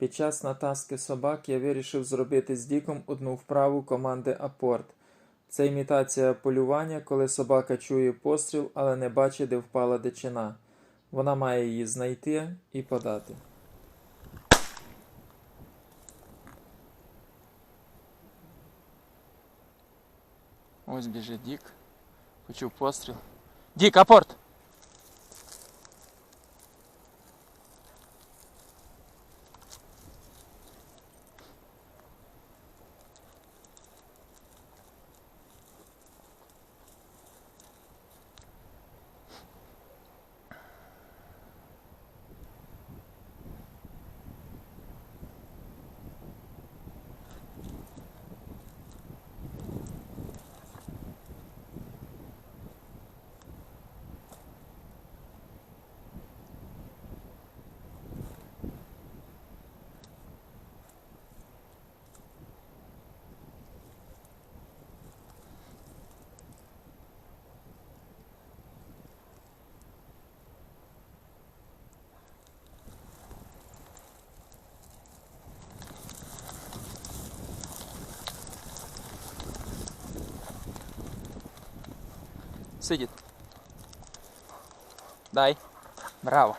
Під час натаски собак я вирішив зробити з Діком одну вправу команди Апорт. Це імітація полювання, коли собака чує постріл, але не бачить, де впала дичина. Вона має її знайти і подати. Ось біжить Дік. Почув постріл. Дік, апорт! Сидіть. Дай. Браво.